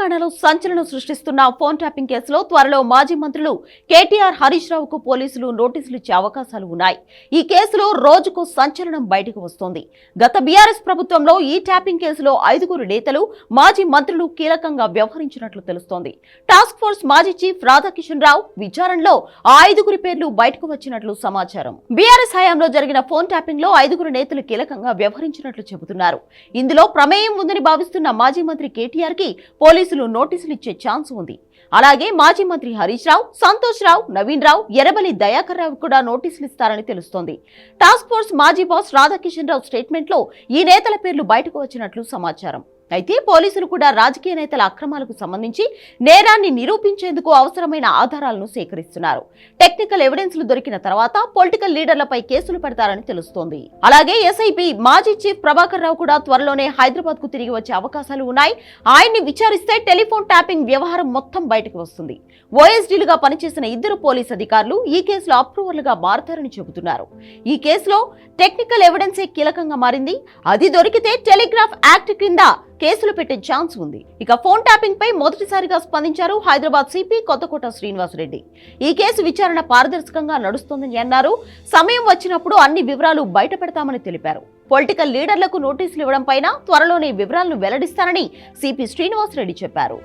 తెలంగాణలో సంచలనం సృష్టిస్తున్న phone tapping కేసులో త్వరలో మాజీ మంత్రులు కేటీఆర్ హరీష్ రావుకు పోలీసులు నోటీసులు ఇచ్చే అవకాశాలు ఉన్నాయి. ఈ కేసులో రోజుకు సంచలనం బయటకు వస్తోంది. గత బీఆర్ఎస్ ప్రభుత్వంలో ఈ ట్యాపింగ్ కేసులో ఐదుగురు నేతలు మాజీ మంత్రులు కీలకంగా వ్యవహరించినట్లు తెలుస్తోంది. టాస్క్ ఫోర్స్ మాజీ చీఫ్ రాధాకిషన్ రావు విచారణలో ఆ ఐదుగురి పేర్లు బయటకు వచ్చినట్లు సమాచారం. బీఆర్ఎస్ హయాంలో జరిగిన ఫోన్ ట్యాపింగ్లో ఐదుగురు నేతలు కీలకంగా వ్యవహరించినట్లు చెబుతున్నారు. ఇందులో ప్రమేయం ఉందని భావిస్తున్న మాజీ మంత్రి కేటీఆర్కి పోలీసు పోలీసులు నోటీసులు ఇచ్చే ఛాన్స్ ఉంది. అలాగే మాజీ మంత్రి హరీష్ రావు సంతోష్ రావు నవీన్ రావు ఎర్రబలి దయాకర్ రావు కూడా నోటీసులు ఇస్తారని తెలుస్తోంది. టాస్క్ ఫోర్స్ మాజీ బాస్ రాధాకిషన్ రావు స్టేట్మెంట్లో ఈ నేతల పేర్లు బయటకు వచ్చినట్లు సమాచారం. అయితే పోలీసులు కూడా రాజకీయ నేతల అక్రమాలకు సంబంధించి నేరాన్ని నిరూపించేందుకు అవసరమైన ఆధారాలను సేకరిస్తున్నారు. టెక్నికల్ ఎవిడెన్స్లు దొరికిన తర్వాత పొలిటికల్ లీడర్లపై కేసులు పెడతారని తెలుస్తోంది. అలాగే ఎస్ఐపి మాజీ చీఫ్ ప్రభాకర్ రావు కూడా త్వరలోనే హైదరాబాద్కు తిరిగి వచ్చే అవకాశాలు ఉన్నాయి. ఆయన్ని విచారిస్తే టెలిఫోన్ ట్యాపింగ్ వ్యవహారం మొత్తం బయటకు వస్తుంది. ఓఎస్డీలుగా పనిచేసిన ఇద్దరు పోలీస్ అధికారులు ఈ కేసులో అప్రూవర్లుగా మారతారని చెబుతున్నారు. ఈ కేసులో టెక్నికల్ ఎవిడెన్సే కీలకంగా మారింది. అది దొరికితే టెలిగ్రాఫ్ యాక్ట్ క్రింద కేసులు పెట్టే ఛాన్స్ ఉంది. ఇక ఫోన్ ట్యాపింగ్ పై మొదటిసారిగా స్పందించారు హైదరాబాద్ సిపి కొత్తకోట శ్రీనివాసరెడ్డి. ఈ కేసు విచారణ పారదర్శకంగా నడుస్తోందని అన్నారు. సమయం వచ్చినప్పుడు అన్ని వివరాలు బయట పెడతామని తెలిపారు. పొలిటికల్ లీడర్లకు నోటీసులు ఇవ్వడం పైన త్వరలోనే వివరాలను వెల్లడిస్తానని సిపి శ్రీనివాసరెడ్డి చెప్పారు.